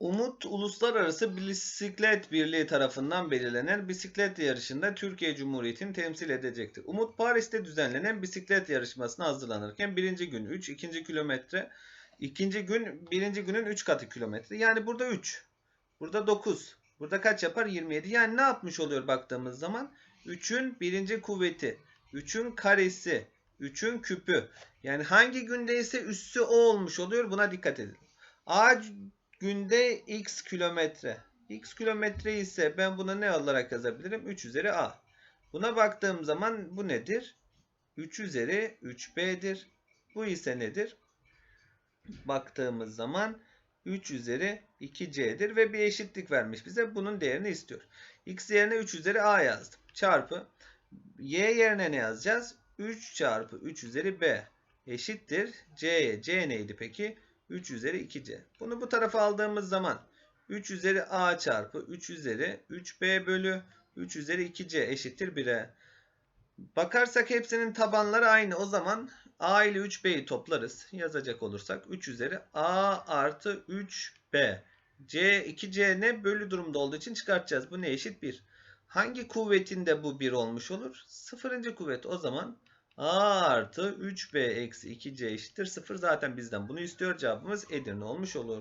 Umut Uluslararası Bisiklet Birliği tarafından belirlenen bisiklet yarışında Türkiye Cumhuriyeti'ni temsil edecektir. Umut Paris'te düzenlenen bisiklet yarışmasına hazırlanırken birinci gün 3, ikinci kilometre, ikinci gün birinci günün 3 katı kilometre. Yani burada 3, burada 9, burada kaç yapar? 27. Yani ne yapmış oluyor baktığımız zaman? 3'ün birinci kuvveti, 3'ün karesi, 3'ün küpü. Yani hangi gündeyse üssü o olmuş oluyor. Buna dikkat edin. A günde x kilometre. x kilometre ise ben bunu ne olarak yazabilirim? 3 üzeri a. Buna baktığım zaman bu nedir? 3 üzeri 3b'dir. Bu ise nedir? Baktığımız zaman 3 üzeri 2c'dir ve bir eşitlik vermiş bize. Bunun değerini istiyor. x yerine 3 üzeri a yazdım. Çarpı y yerine ne yazacağız? 3 çarpı 3 üzeri b eşittir. c'ye c neydi peki? 3 üzeri 2c. Bunu bu tarafa aldığımız zaman 3 üzeri a çarpı 3 üzeri 3b bölü 3 üzeri 2c eşittir 1'e. Bakarsak hepsinin tabanları aynı. O zaman a ile 3b'yi toplarız. Yazacak olursak 3 üzeri a artı 3b. c 2c ne? Bölü durumda olduğu için çıkartacağız. Bu ne eşit? 1. Hangi kuvvetinde bu 1 olmuş olur? Sıfırıncı kuvvet. O zaman a artı 3b eksi 2c eşittir 0. Zaten bizden bunu istiyor. Cevabımız Edirne olmuş olur.